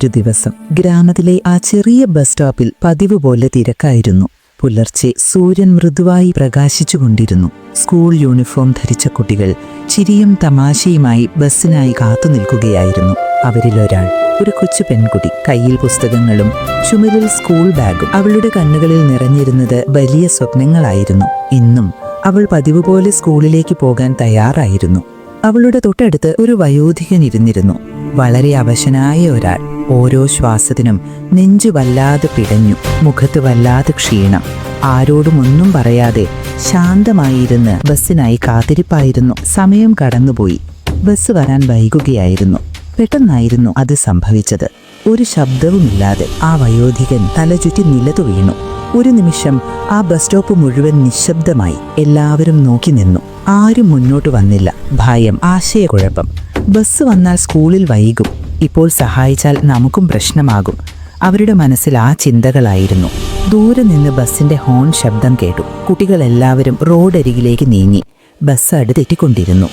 ഒരു ദിവസം ഗ്രാമത്തിലെ ആ ചെറിയ ബസ് സ്റ്റോപ്പിൽ പതിവ് പോലെ തിരക്കായിരുന്നു. പുലർച്ചെ സൂര്യൻ മൃദുവായി പ്രകാശിച്ചുകൊണ്ടിരുന്നു. സ്കൂൾ യൂണിഫോം ധരിച്ച കുട്ടികൾ ചിരിയും തമാശയുമായി ബസ്സിനായി കാത്തു നിൽക്കുകയായിരുന്നു. അവരിലൊരാൾ ഒരു കൊച്ചു പെൺകുട്ടി കയ്യിൽ പുസ്തകങ്ങളും ചുമലിൽ സ്കൂൾ ബാഗും അവളുടെ കണ്ണുകളിൽ നിറഞ്ഞിരുന്നത് വലിയ സ്വപ്നങ്ങളായിരുന്നു. ഇന്നും അവൾ പതിവ് പോലെ സ്കൂളിലേക്ക് പോകാൻ തയ്യാറായിരുന്നു. അവളുടെ തൊട്ടടുത്ത് ഒരു വയോധികൻ ഇരുന്നിരുന്നു. വളരെ അവശനായ ഒരാൾ ഓരോ ശ്വാസത്തിനും നെഞ്ചു വല്ലാതെ പിടഞ്ഞു മുഖത്ത് വല്ലാതെ ക്ഷീണം. ആരോടും ഒന്നും പറയാതെ ശാന്തമായിരുന്ന് ബസ്സിനായി കാത്തിരിപ്പായിരുന്നു. സമയം കടന്നുപോയി. ബസ് വരാൻ വൈകുകയായിരുന്നു. പെട്ടെന്നായിരുന്നു അത് സംഭവിച്ചത്. ഒരു ശബ്ദവുമില്ലാതെ ആ വയോധികൻ തലചുറ്റി നിലതു വീണു. ഒരു നിമിഷം ആ ബസ് സ്റ്റോപ്പ് മുഴുവൻ നിശബ്ദമായി. എല്ലാവരും നോക്കി നിന്നു. ആരും മുന്നോട്ട് വന്നില്ല. ഭയം ആശയക്കുഴപ്പം. ബസ് വന്നാൽ സ്കൂളിൽ വൈകും. ഇപ്പോൾ സഹായിച്ചാൽ നമുക്കും പ്രശ്നമാകും. അവരുടെ മനസ്സിൽ ആ ചിന്തകളായിരുന്നു. ദൂരെ നിന്ന് ബസ്സിന്റെ ഹോൺ ശബ്ദം കേട്ടു. കുട്ടികളെല്ലാവരും റോഡരികിലേക്ക് നീങ്ങി. ബസ് അടുത്തെത്തിക്കൊണ്ടിരുന്നു.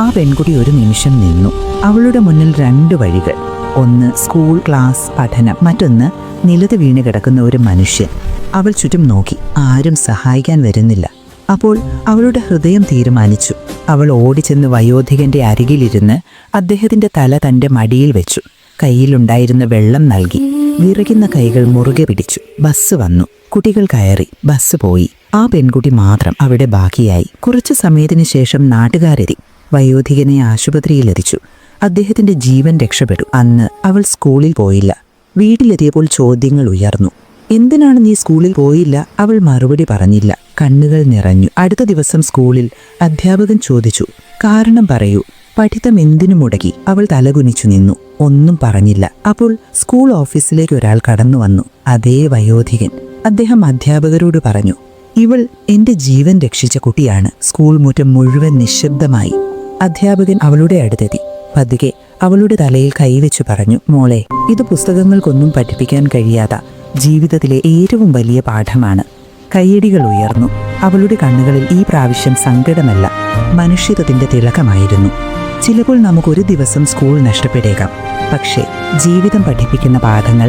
ആ പെൺകുട്ടി ഒരു നിമിഷം നിന്നു. അവളുടെ മുന്നിൽ രണ്ട് വഴികൾ. ഒന്ന് സ്കൂൾ ക്ലാസ് പഠനം. മറ്റൊന്ന് നിലത്ത് വീണ് കിടക്കുന്ന ഒരു മനുഷ്യൻ. അവൾ ചുറ്റും നോക്കി. ആരും സഹായിക്കാൻ വരുന്നില്ല. അപ്പോൾ അവളുടെ ഹൃദയം തീരുമാനിച്ചു. അവൾ ഓടിച്ചെന്ന് വയോധികന്റെ അരികിലിരുന്ന് അദ്ദേഹത്തിന്റെ തല തന്റെ മടിയിൽ വെച്ചു. കയ്യിലുണ്ടായിരുന്ന വെള്ളം നൽകി. വിറകുന്ന കൈകൾ മുറുകെ പിടിച്ചു. ബസ് വന്നു. കുട്ടികൾ കയറി. ബസ് പോയി. ആ പെൺകുട്ടി മാത്രം അവിടെ ബാക്കിയായി. കുറച്ചു സമയത്തിന് ശേഷം നാട്ടുകാരെത്തി. വയോധികനെ ആശുപത്രിയിലെത്തിച്ചു. അദ്ദേഹത്തിന്റെ ജീവൻ രക്ഷപ്പെട്ടു. അന്ന് അവൾ സ്കൂളിൽ പോയില്ല. വീട്ടിലെത്തിയപ്പോൾ ചോദ്യങ്ങൾ ഉയർന്നു. എന്തിനാണ് നീ സ്കൂളിൽ പോയില്ല? അവൾ മറുപടി പറഞ്ഞില്ല. കണ്ണുകൾ നിറഞ്ഞു. അടുത്ത ദിവസം സ്കൂളിൽ അധ്യാപകൻ ചോദിച്ചു കാരണം പറയൂ. പഠിത്തം എന്തിനു മുടക്കി? അവൾ തലകുനിച്ചു നിന്നു. ഒന്നും പറഞ്ഞില്ല. അപ്പോൾ സ്കൂൾ ഓഫീസിലേക്ക് ഒരാൾ കടന്നു വന്നു. അതേ വയോധികൻ. അദ്ദേഹം അധ്യാപകരോട് പറഞ്ഞു ഇവൾ എന്റെ ജീവൻ രക്ഷിച്ച കുട്ടിയാണ്. സ്കൂൾ മുറ്റം മുഴുവൻ നിശബ്ദമായി. അധ്യാപകൻ അവളുടെ അടുത്തെത്തി. പതുക്കെ അവളുടെ തലയിൽ കൈവച്ചു പറഞ്ഞു മോളെ ഇത് പുസ്തകങ്ങൾക്കൊന്നും പഠിപ്പിക്കാൻ കഴിയാത്ത ജീവിതത്തിലെ ഏറ്റവും വലിയ പാഠമാണ്. കയ്യടികൾ ഉയർന്നു. അവളുടെ കണ്ണുകളിൽ ഈ പ്രാവശ്യം സങ്കടമല്ല മനുഷ്യത്വത്തിന്റെ തിളക്കമായിരുന്നു. ചിലപ്പോൾ നമുക്കൊരു ദിവസം സ്കൂൾ നഷ്ടപ്പെട്ടേക്കാം. പക്ഷേ ജീവിതം പഠിപ്പിക്കുന്ന പാഠങ്ങൾ